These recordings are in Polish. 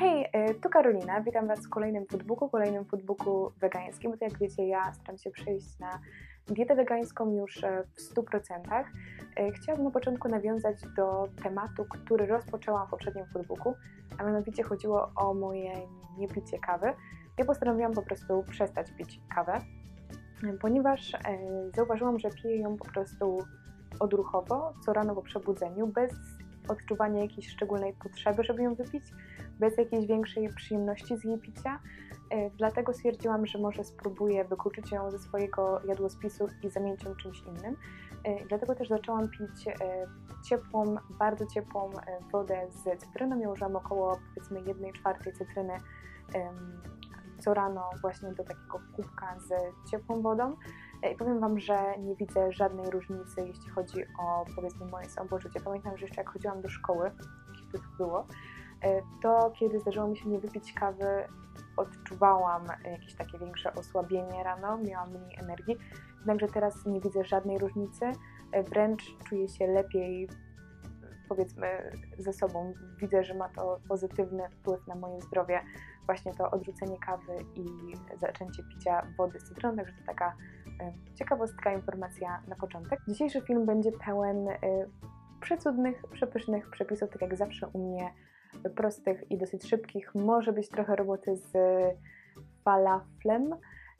Hej, y, tu Karolina, witam Was w kolejnym foodbooku, kolejnym foodbooku wegańskim, bo jak wiecie, ja staram się przejść na dietę wegańską już e, w 100%. E, Chciałabym na początku nawiązać do tematu, który rozpoczęłam w poprzednim foodbooku, a mianowicie chodziło o moje niepicie kawy. Ja postanowiłam po prostu przestać pić kawę, e, ponieważ e, zauważyłam, że piję ją po prostu odruchowo, co rano po przebudzeniu, bez odczuwania jakiejś szczególnej potrzeby, żeby ją wypić, bez jakiejś większej przyjemności z jej picia. E, Dlatego stwierdziłam, że może spróbuję wykluczyć ją ze swojego jadłospisu i zamienić ją czymś innym. E, Dlatego też zaczęłam pić e, ciepłą, bardzo ciepłą wodę z cytryną. Ja użyłam około powiedzmy 1 czwartej cytryny co rano właśnie do takiego kubka z ciepłą wodą. I powiem Wam, że nie widzę żadnej różnicy, jeśli chodzi o powiedzmy moje samopoczucie. Pamiętam, że jeszcze jak chodziłam do szkoły, kiedy to było, e, to kiedy zdarzyło mi się nie wypić kawy, odczuwałam jakieś takie większe osłabienie rano, miałam mniej energii. Jednakże teraz nie widzę żadnej różnicy, e, wręcz czuję się lepiej powiedzmy ze sobą. Widzę, że ma to pozytywny wpływ na moje zdrowie, właśnie to odrzucenie kawy i zaczęcie picia wody z cytryną, także to taka e, ciekawostka, informacja na początek. Dzisiejszy film będzie pełen e, przecudnych, przepysznych przepisów, tak jak zawsze u mnie, e, prostych i dosyć szybkich. Może być trochę roboty z falaflem,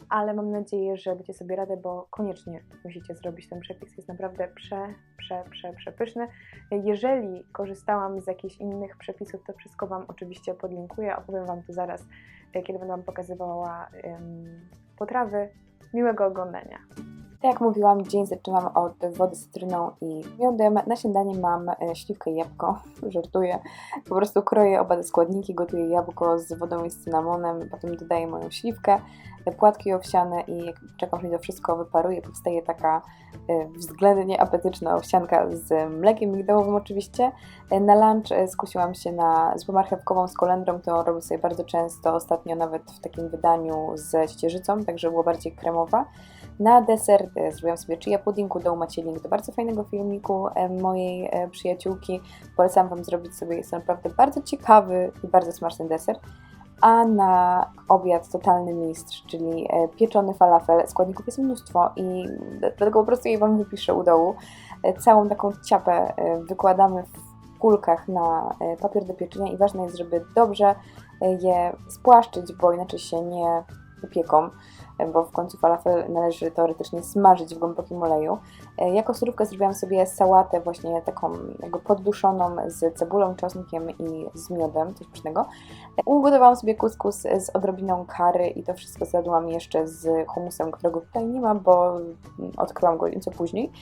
ale mam nadzieję, że dacie sobie radę, bo koniecznie musicie zrobić ten przepis. Jest naprawdę prze, prze, prze, przepyszny. Jeżeli korzystałam z jakichś innych przepisów, to wszystko Wam oczywiście podlinkuję. Opowiem Wam to zaraz, kiedy będę Wam pokazywała em, potrawy. Miłego oglądania. Tak jak mówiłam, dzień zaczynam od wody z cytryną i miodem. Na śniadanie mam e, śliwkę i jabłko. Żartuję. Po prostu kroję oba te składniki, gotuję jabłko z wodą i z cynamonem, potem dodaję moją śliwkę, płatki owsiane i jak czekam, mi to wszystko wyparuje, powstaje taka e, względnie apetyczna owsianka z mlekiem migdałowym oczywiście. E, Na lunch skusiłam się na zupę marchewkową z kolendrą, którą robię sobie bardzo często, ostatnio nawet w takim wydaniu z ciecierzycą, także była bardziej kremowa. Na deser zrobiłam sobie chia pudding, dołu macie link do bardzo fajnego filmiku e, mojej e, przyjaciółki. Polecam Wam zrobić sobie, jest naprawdę bardzo ciekawy i bardzo smaczny deser. A na obiad totalny mistrz, czyli e, pieczony falafel. Składników jest mnóstwo i dlatego po prostu je Wam wypiszę u dołu. Całą taką ciapę wykładamy w kulkach na papier do pieczenia i ważne jest, żeby dobrze je spłaszczyć, bo inaczej się nie upieką bo w końcu falafel należy teoretycznie smażyć w głębokim oleju. E, Jako surówkę zrobiłam sobie sałatę właśnie taką jakby podduszoną z cebulą, czosnkiem i z miodem, coś pysznego. E, Ugotowałam sobie kuskus z odrobiną kary i to wszystko zjadłam jeszcze z humusem, którego tutaj nie ma, bo mm, odkryłam go nieco później.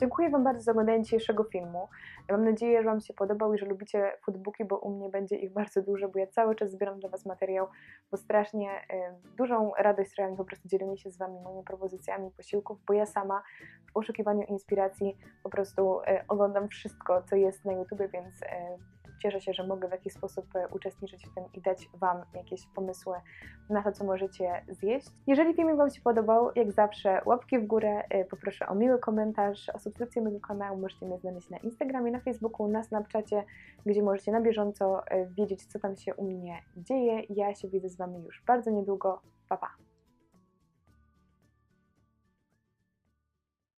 Dziękuję Wam bardzo za oglądanie dzisiejszego filmu. Mam nadzieję, że Wam się podobał i że lubicie foodbooki, bo u mnie będzie ich bardzo dużo, bo ja cały czas zbieram dla Was materiał, bo strasznie e, dużą radość sprawia mi po prostu dzielenie się z Wami moimi propozycjami posiłków, bo ja sama w poszukiwaniu inspiracji po prostu e, oglądam wszystko, co jest na YouTubie, więc e, cieszę się, że mogę w jakiś sposób e, uczestniczyć w tym i dać Wam jakieś pomysły na to, co możecie zjeść. Jeżeli filmik Wam się podobał, jak zawsze łapki w górę, e, poproszę o miły komentarz, o subskrypcję mojego kanału, możecie mnie znaleźć na Instagramie, na Facebooku, na Snapchacie, gdzie możecie na bieżąco e, wiedzieć, co tam się u mnie dzieje. Ja się widzę z Wami już bardzo niedługo. Pa, pa!